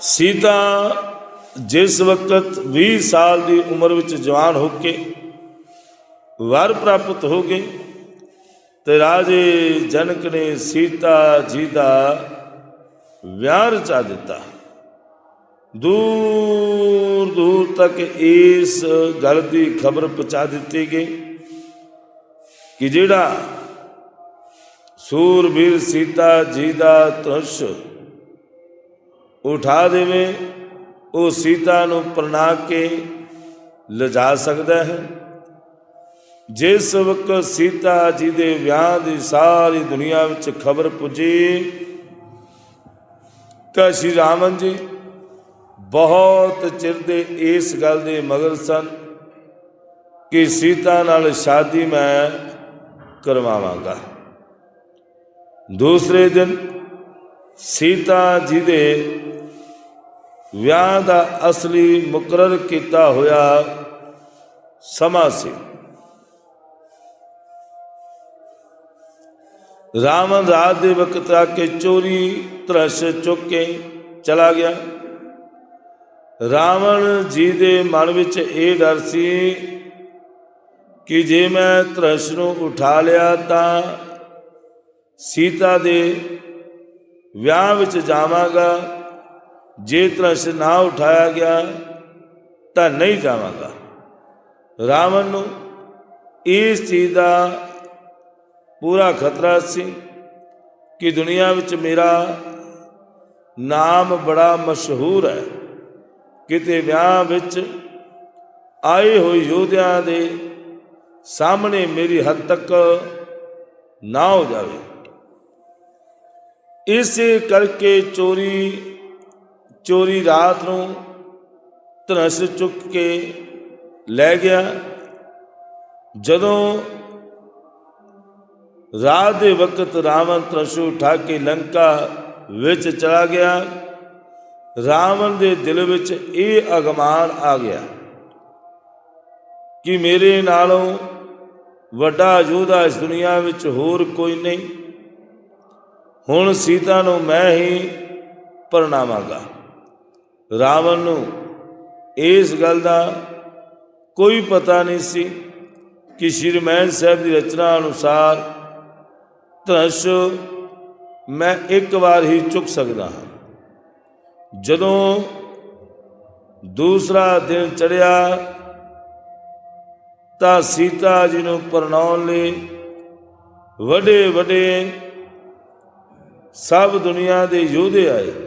ਸੀਤਾ ਜਿਸ ਵਕਤ 20 ਸਾਲ ਦੀ ਉਮਰ ਵਿੱਚ ਜਵਾਨ ਹੋ ਕੇ ਵਰ ਪ੍ਰਾਪਤ ਹੋ ਗਏ ਤੇ ਰਾਜੇ ਜਨਕ ਨੇ ਸੀਤਾ ਜੀ ਦਾ ਵਿਆਹ ਰਚਾ ਦਿੱਤਾ। ਦੂਰ ਦੂਰ ਤੱਕ ਇਸ ਗੱਲ ਦੀ ਖਬਰ ਪਹੁੰਚਾ ਦਿੱਤੀ ਗਈ ਕਿ ਜਿਹੜਾ ਸੂਰਬੀਰ ਸੀਤਾ ਜੀ ਦਾ ਧਨੁਸ਼ ਉਠਾ ਦੇਵੇ, ਉਹ ਸੀਤਾ ਨੂੰ ਪ੍ਰਣਾ ਕੇ ਲਿਜਾ ਸਕਦਾ ਹੈ। ਜਿਸ ਵਕਤ ਸੀਤਾ ਜੀ ਦੇ ਵਿਆਹ ਦੀ ਸਾਰੀ ਦੁਨੀਆ ਵਿੱਚ ਖਬਰ ਪੁੱਜੀ, ਤਾਂ ਸ਼੍ਰੀ ਰਾਮਨ ਜੀ ਬਹੁਤ ਚਿਰ ਦੇ ਇਸ ਗੱਲ ਦੇ ਮਗਰ ਸਨ ਕਿ ਸੀਤਾ ਨਾਲ ਸ਼ਾਦੀ ਮੈਂ ਕਰਵਾਵਾਂਗਾ। ਦੂਸਰੇ ਦਿਨ ਸੀਤਾ ਜੀ ਦੇ ਵਿਆਹ ਦਾ ਅਸਲੀ ਮੁਕਰਰ ਕੀਤਾ ਹੋਇਆ ਸਮਾਂ ਸੀ। ਰਾਵਣ ਰਾਤ ਦੇ ਵਕਤ ਆ ਕੇ ਚੋਰੀ ਧਰਸ਼ ਚੁੱਕ ਕੇ ਚਲਾ ਗਿਆ। ਰਾਵਣ ਜੀ ਦੇ ਮਨ ਵਿੱਚ ਇਹ ਡਰ ਸੀ ਕਿ ਜੇ ਮੈਂ ਧਰਸ਼ ਨੂੰ ਉਠਾ ਲਿਆ ਤਾਂ ਸੀਤਾ ਦੇ ਵਿਆਹ ਵਿੱਚ ਜਾਵਾਂਗਾ। ਜੇ ਤਰਸ਼ ਨਾ ਉਠਾਇਆ ਗਿਆ, ਤਾਂ ਨਹੀਂ ਜਾਵਾਂਗਾ। ਰਾਵਣ ਨੂੰ ਇਸ ਚੀਜ਼ ਦਾ ਪੂਰਾ ਖਤਰਾ ਸੀ ਕਿ ਦੁਨੀਆ ਵਿੱਚ ਮੇਰਾ ਨਾਮ ਬੜਾ ਮਸ਼ਹੂਰ ਹੈ। ਕਿਤੇ ਵਿਆਹ ਵਿੱਚ ਆਏ ਹੋਏ ਯੋਧਿਆਂ ਦੇ ਸਾਹਮਣੇ ਮੇਰੀ ਹੱਦ ਤੱਕ ਨਾ ਹੋ ਜਾਵੇ। ਇਸੇ ਕਰਕੇ ਚੋਰੀ ਚੋਰੀ ਰਾਤ ਨੂੰ ਧਨਸ ਚੁੱਕ ਕੇ ਲੈ ਗਿਆ। ਜਦੋਂ ਰਾਤ ਦੇ ਵਕਤ ਰਾਵਣ ਧਨੁਸ਼ ਉਠਾ ਕੇ ਲੰਕਾ ਵਿੱਚ ਚਲਾ ਗਿਆ, ਰਾਵਣ ਦੇ ਦਿਲ ਵਿੱਚ ਇਹ ਅਗਮਾਨ ਆ ਗਿਆ ਕਿ ਮੇਰੇ ਨਾਲੋਂ ਵੱਡਾ ਯੋਧਾ ਇਸ ਦੁਨੀਆ ਵਿੱਚ ਹੋਰ ਕੋਈ ਨਹੀਂ। ਹੁਣ ਸੀਤਾ ਨੂੰ ਮੈਂ ਹੀ ਪਰਣਾਵਾਂਗਾ ਰਾਵਣ ਨੂੰ ਇਸ ਗੱਲ ਦਾ ਕੋਈ ਪਤਾ ਨਹੀਂ ਸੀ ਕਿ ਸ਼੍ਰੀ ਮਹਿਨ ਸਾਹਿਬ ਦੀ ਰਚਨਾ ਅਨੁਸਾਰ ਧਨਸ਼ ਮੈਂ ਇੱਕ ਵਾਰ ਹੀ ਚੁੱਕ ਸਕਦਾ ਹਾਂ। ਜਦੋਂ ਦੂਸਰਾ ਦਿਨ ਚੜਿਆ ਤਾਂ ਸੀਤਾ ਜੀ ਨੂੰ ਪਰਣਾਉਣ ਲਈ ਵੱਡੇ ਵੱਡੇ ਸਭ ਦੁਨੀਆ ਦੇ ਯੋਧੇ ਆਏ।